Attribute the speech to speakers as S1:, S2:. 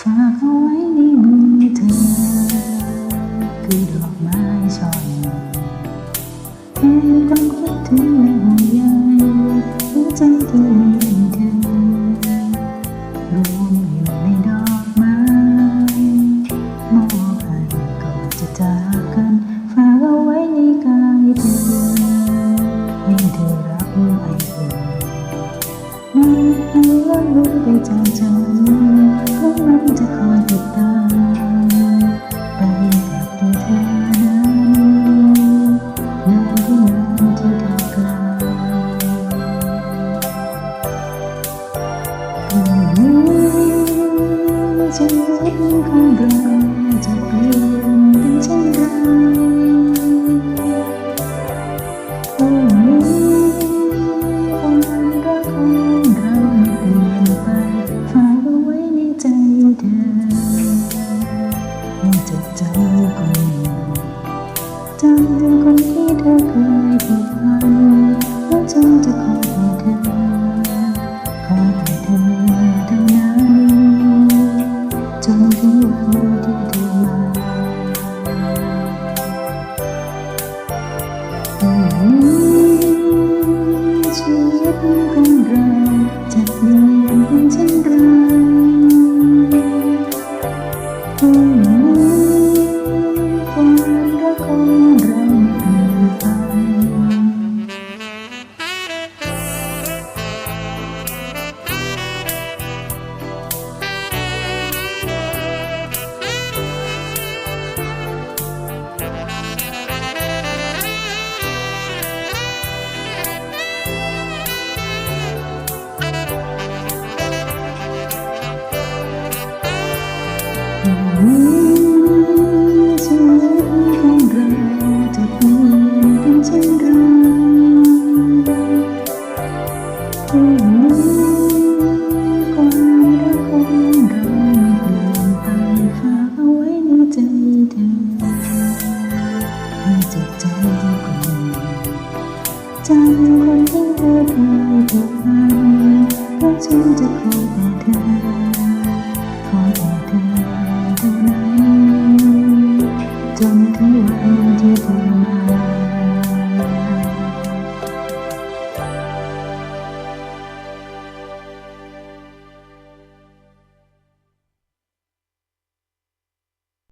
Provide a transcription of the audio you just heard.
S1: ฝากเอาไว้ในมือเธอ คือดอกไม้ช่อหนึ่งความคิดถึงและห่วงใยหัวใจที่มีเธอรวมอยู่ในดอกไม้มอบให้ก่อนจะจากกันฝากเอาไว้ในกายเธอให้เธอรับไว้เถิดไม่ให้ล้นลุ้นไปจางจ ชีวิตของเราจะเปลี่ยนเป็นเช่นไรพรุ่งนี้ความรักของเราไม่เปลี่ยนไปฝากเอาไว้ในใจเธอให้จดจำคนหนึ่งจำถึงคนที่เธอเคยผูกพันและฉันจะคอยให้เธอ จนถึงวันที่เธอมาพรุ่งนี้ชีวิตของเรา ในใจเธอให้จดจำคน